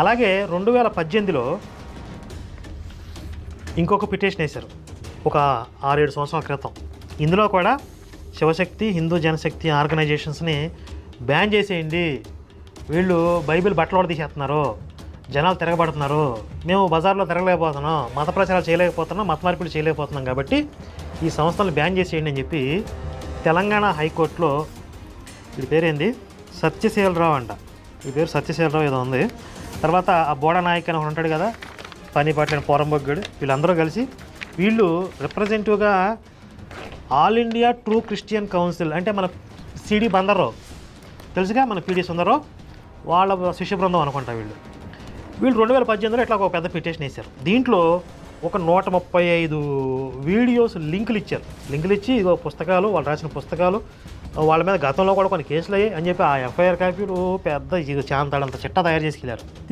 అలాగే రెండు వేల పద్దెనిమిదిలో ఇంకొక పిటిషన్ వేశారు. ఒక ఆరేడు సంవత్సరాల క్రితం. ఇందులో కూడా శివశక్తి హిందూ జనశక్తి ఆర్గనైజేషన్స్ని బ్యాన్ చేసేయండి. వీళ్ళు బైబిల్ బట్టలు తీసేస్తున్నారు. జనాలు తిరగబడుతున్నారు. మేము బజార్లో తిరగలేకపోతున్నాం. మత ప్రచారాలు చేయలేకపోతున్నాం. మత మార్పిడి చేయలేకపోతున్నాం కాబట్టి ఈ సంస్థలను బ్యాన్ చేసేయండి అని చెప్పి తెలంగాణ హైకోర్టులో వీడి పేరేంది? సత్యశీలరావు అంట. ఈ పేరు సత్యశీలరావు ఏదో ఉంది. తర్వాత ఆ బోడ నాయక్ అని ఉంటాడు కదా పనిపాట్లైన పట్టిన పోరంబొగ్గుడు వీళ్ళందరూ కలిసి వీళ్ళు రిప్రజెంటివ్గా All India True Christian Council అంటే మన సిడి బందర్రావు. తెలుసుగా మన పీడి సుందరరావు? వాళ్ళ శిష్య బృందం అనుకుంటా వీళ్ళు. వీళ్ళు రెండు వేల పద్దెనిమిదిలో ఇట్లా ఒక పెద్ద పిటిషన్ వేశారు. దీంట్లో ఒక నూట ముప్పై ఐదు వీడియోస్ లింకులు ఇచ్చారు. లింకులు ఇచ్చి ఇదో పుస్తకాలు వాళ్ళు రాసిన పుస్తకాలు వాళ్ళ మీద గతంలో కూడా కొన్ని కేసులు అయ్యాయి అని చెప్పి ఆ ఎఫ్ఐఆర్ కాపీలు పెద్ద ఇది చాంతాడంత చిట్టా తయారు చేసుకెళ్ళారు